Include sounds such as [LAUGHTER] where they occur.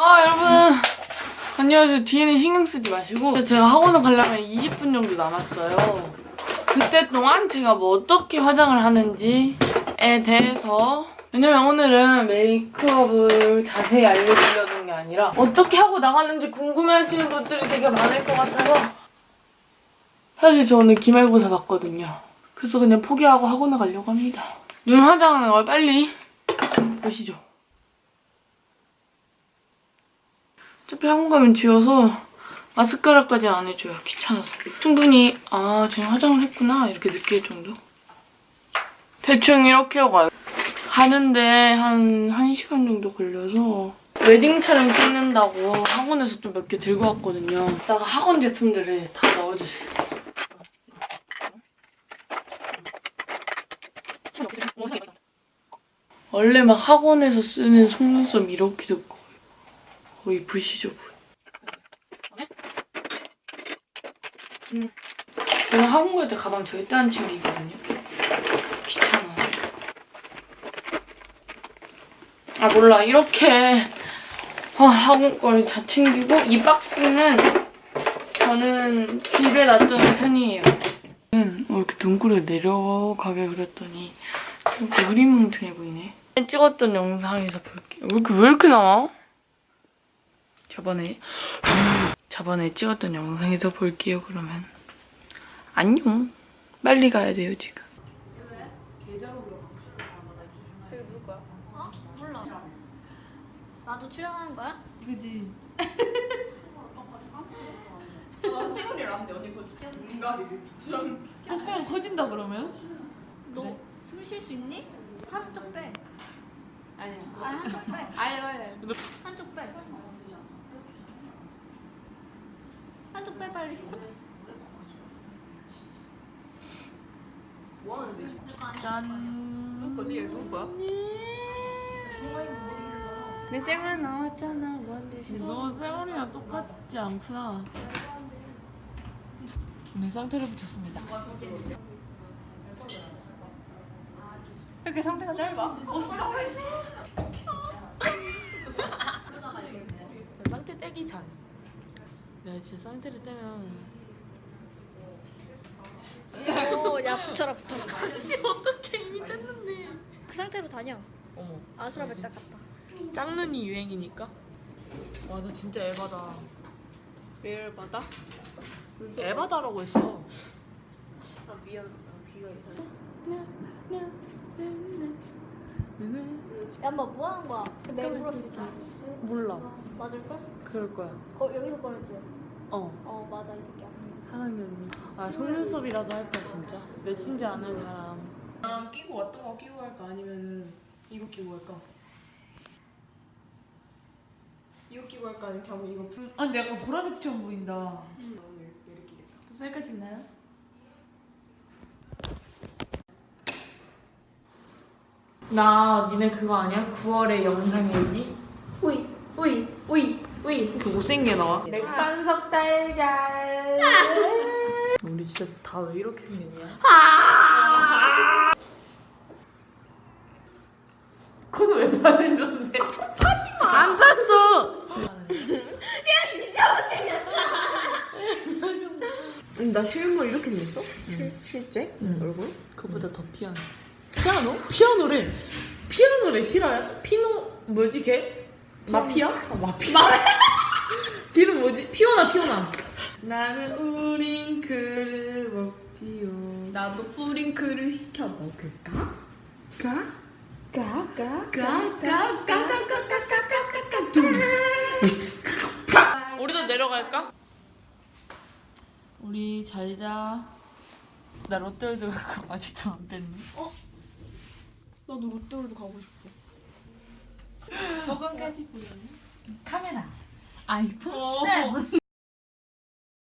아 여러분. 안녕하세요. 뒤에는 신경 쓰지 마시고. 제가 학원을 가려면 20분 정도 남았어요. 그때 동안 제가 뭐 어떻게 화장을 하는지에 대해서. 왜냐면 오늘은 메이크업을 자세히 알려드리려는 게 아니라 어떻게 하고 나가는지 궁금해하시는 분들이 되게 많을 것 같아서. 사실 저 오늘 기말고사 봤거든요. 그래서 그냥 포기하고 학원을 가려고 합니다. 눈걸 빨리 보시죠 어차피 학원 가면 지워서 마스카라까지 안 해줘요. 귀찮아서. 충분히 아 쟤는 화장을 했구나 이렇게 느낄 정도. 대충 이렇게 가요. 가는데 한 1시간 정도 걸려서 웨딩 촬영 찍는다고 학원에서 좀 몇 개 들고 왔거든요. 이따가 학원 제품들을 다 넣어주세요. 원래 막 학원에서 쓰는 속눈썹 이렇게 듣고 거의 부시죠. 음. 저는 학원 갈 때 가방 절대 안 챙기거든요. 귀찮아. 아 몰라 이렇게 아, 학원 거를 다 챙기고 이 박스는 저는 집에 놔두는 편이에요. 음, 어, 이렇게 눈꼬리 내려가게 그렸더니 이렇게 흐리뭉퉁해 보이네. 찍었던 영상에서 볼게요. 왜 이렇게, 왜 이렇게 나와? 저번에 [GASPS] 저번에 찍었던 영상에서 볼게요 그러면 안녕 빨리 가야 돼요 지금 어? 몰라. 나도 출연하는 거야? 그지 나 생얼이를 안 돼. 언니 그거 눈가리를 붙이랑. 콧구멍 커진다 그러면? 너 숨 쉴 수 있니? 한쪽 빼. 아니야 아니 한쪽 빼. 아니 아니. 한쪽 빼. 한쪽 빼 빨리. 뭐 하는데? 짠 누구 거지? 얘 누구 거야? 내 생활 나왔잖아. 뭔데 너 세월이랑 똑같지 않구나 네 상태를 붙였습니다 이렇게 상태가 짧아? 어, [LAUGHS] 상태 떼기 전 내가 진짜 상태를 떼면 오, 야 붙여라 붙여라. [LAUGHS] 씨 어떻게 이미 뗐는데 그 상태로 다녀. 어머 아수라 백작 같다. 짝눈이 유행이니까 와너 진짜 에바다 매일 받아? 눈썹. 에바다라고 했어 아 미안. 나 귀가 이상해. 야, 엄마 뭐 하는 거야? 내 브러쉬지. 몰라 맞을 걸? 그럴 거야 거 여기서 꺼냈지. 어 어 맞아 이 새끼야. 사랑해 언니 아 속눈썹이라도 할까 진짜 몇인지 아는 사람 아 끼고 왔던 거 끼고 갈까 아니면은 이거 끼고 갈까? 이거 끼고 갈까 아니면 그냥 이거 풀. 아 근데 약간 보라색처럼 보인다 음. 오늘 얘를 끼겠다. 또 셀카 찍나요? 나 니네 그거 아니야? 9월에 영상 일기? 우이 우이 우이 우이. 이렇게 못생게 나와? 맥반석 달걀 [LAUGHS] 우리 진짜 다 왜 이렇게 생겼냐? 그건 왜 파는 건데? 파지마! 안 봤어! [LAUGHS] 나 실물 이렇게 생겼어? 실 실제? 응. 얼굴? 그보다 더 피아노. 피아노? 피아노를 피아노를 싫어요? 피노 뭐지 걔? 마피아? 아, 마피아. 이름 뭐지? 피오나 피오나. 나는 우링크를 먹지요. 나도 뿌링크를 시켜 먹을까? 가? 까까 가가 가 가 가 가 가 가 가 우리도 내려갈까? 우리 잘 자. 나 롯데월드 가고 아직도 안 뺐네. 나도 롯데월드 가고 싶어. 보건까지 보이는 카메라 아이폰 어. 7